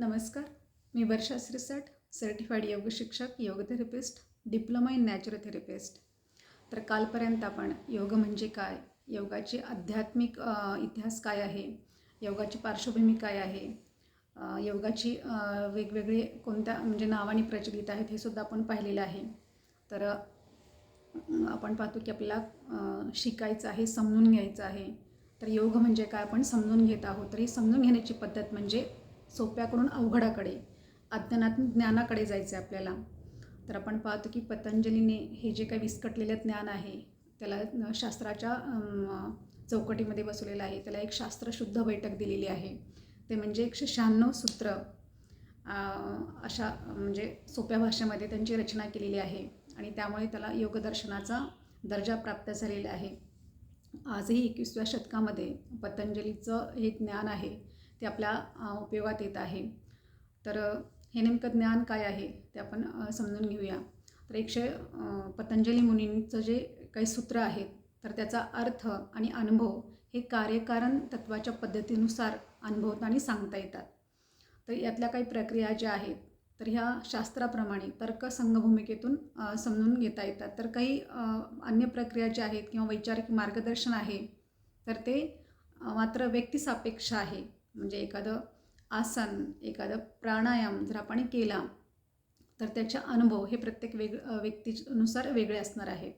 नमस्कार. मी वर्षा श्रीसट सर्टिफाईड योग शिक्षक yoga therapist diploma in नॅचरोथेरपिस्ट तर कालपर्यंत आपण योग म्हणजे काय? योगाची आध्यात्मिक इतिहास काय आहे? योगाची पार्श्वभूमी काय आहे? योगाची वेगवेगळे कोणत्या म्हणजे नावाने प्रचलित आहेत हे सुद्धा आपण पाहिलेलं आहे. तर आपण पाहतो की आपल्याला शिकायचं आहे समजून घ्यायचं आहे. तर योग म्हणजे काय? आपण समजून घेत आहोत. तर ही समजून घेण्याची पद्धत म्हणजे सोप्याकडून अवघडाकडे अज्ञानातून ज्ञानाकडे जायचं आहे आपल्याला. तर आपण पाहतो की पतंजलीने हे जे काही विस्कटलेलं ज्ञान आहे त्याला शास्त्राच्या चौकटीमध्ये बसवलेलं आहे. त्याला एक शास्त्रशुद्ध बैठक दिलेली आहे. ते म्हणजे एकशे शहाण्णव सूत्र अशा म्हणजे सोप्या भाषेमध्ये त्यांची रचना केलेली आहे. आणि त्यामुळे त्याला योगदर्शनाचा दर्जा प्राप्त झालेला आहे. आजही एकविसव्या शतकामध्ये पतंजलीचं हे ज्ञान आहे. ते आपल्या उपयोगात येत आहे. तर हे नेमकं ज्ञान काय आहे ते आपण समजून घेऊया. तर एकशे पतंजली मुनींचं जे काही सूत्र आहेत तर त्याचा अर्थ आणि अनुभव हे कार्यकारण तत्वाच्या पद्धतीनुसार अनुभवता आणि सांगता येतात. तर यातल्या काही प्रक्रिया ज्या आहेत तर ह्या शास्त्राप्रमाणे तर्कसंगभूमिकेतून समजून घेता येतात. तर काही अन्य प्रक्रिया ज्या आहेत किंवा वैचारिक मार्गदर्शन आहे तर ते मात्र व्यक्तिसापेक्ष आहे. म्हणजे एखादं आसन एखादं प्राणायाम जर आपण केला तर त्याचे अनुभव हे प्रत्येक वेग व्यक्तीनुसार वेगळे असणार आहेत.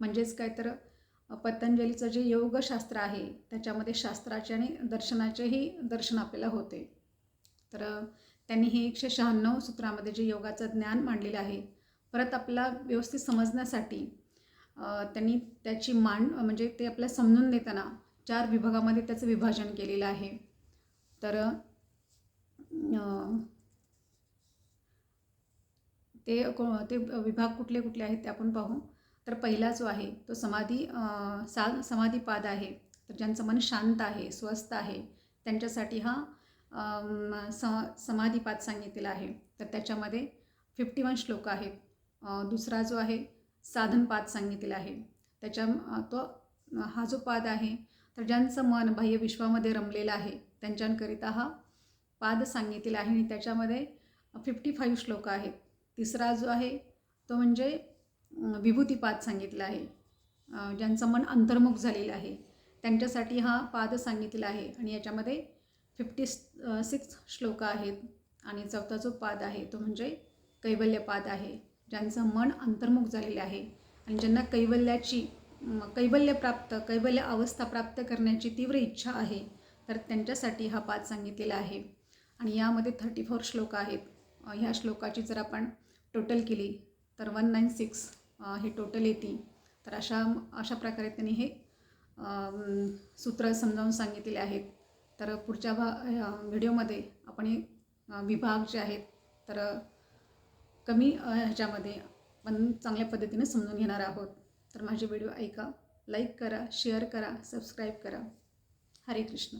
म्हणजेच काय तर पतंजलीचं जे योगशास्त्र आहे त्याच्यामध्ये शास्त्राचे आणि दर्शनाचेही दर्शन आपल्याला होते. तर त्यांनी हे एकशे शहाण्णव सूत्रामध्ये जे योगाचं ज्ञान मांडलेलं आहे परत आपला व्यवस्थित समजण्यासाठी त्यांनी त्याची मांड म्हणजे ते आपल्याला समजून देताना चार विभागामध्ये त्याचं विभाजन केलेलं आहे. तर ते को ते विभाग कुठले कुठले आहेत ते आपण पाहू. तर पहिला जो आहे तो समाधी सा समाधीपाद आहे. तर ज्यांचं मन शांत आहे स्वस्थ आहे त्यांच्यासाठी हा स समाधीपाद सांगितलेला आहे. तर त्याच्यामध्ये फिफ्टी वन श्लोक आहेत. दुसरा जो आहे साधनपाद सांगितलेला आहे. त्याच्या तो हा जो पाद आहे तर ज्यांचं मन बाह्य विश्वामध्ये रमलेलं आहे त्यांच्याकरिता हा पाद सांगितलेला आहे. आणि त्याच्यामध्ये फिफ्टी फाईव्ह श्लोक आहेत. तिसरा जो आहे तो म्हणजे विभूतीपाद सांगितला आहे. ज्यांचं मन अंतर्मुख झालेलं आहे. त्यांच्यासाठी हा पाद सांगितलेला आहे. आणि याच्यामध्ये फिफ्टी सिक्स श्लोक आहेत. आणि चौथा जो पाद आहे तो म्हणजे कैवल्यपाद आहे. ज्यांचं मन अंतर्मुख झालेलं आहे. आणि ज्यांना कैवल्याची कैवल्य प्राप्त कैवल्य अवस्था प्राप्त करण्याची तीव्र इच्छा आहे तर त्यांच्यासाठी हा पाठ सांगितलेला आहे. आणि यामध्ये थर्टी फोर श्लोक आहेत. ह्या श्लोकाची जर आपण टोटल केली तर वन नाईन सिक्स हे टोटल येतील तर अशा अशा प्रकारे त्यांनी हे सूत्र समजावून सांगितलेले आहेत. तर पुढच्या भा व्हिडिओमध्ये आपण हे विभाग जे आहेत तर कमी ह्याच्यामध्ये पण चांगल्या पद्धतीने समजून घेणार आहोत. तर माझे व्हिडिओ ऐका लाईक करा शेअर करा सबस्क्राईब करा. हरे कृष्ण.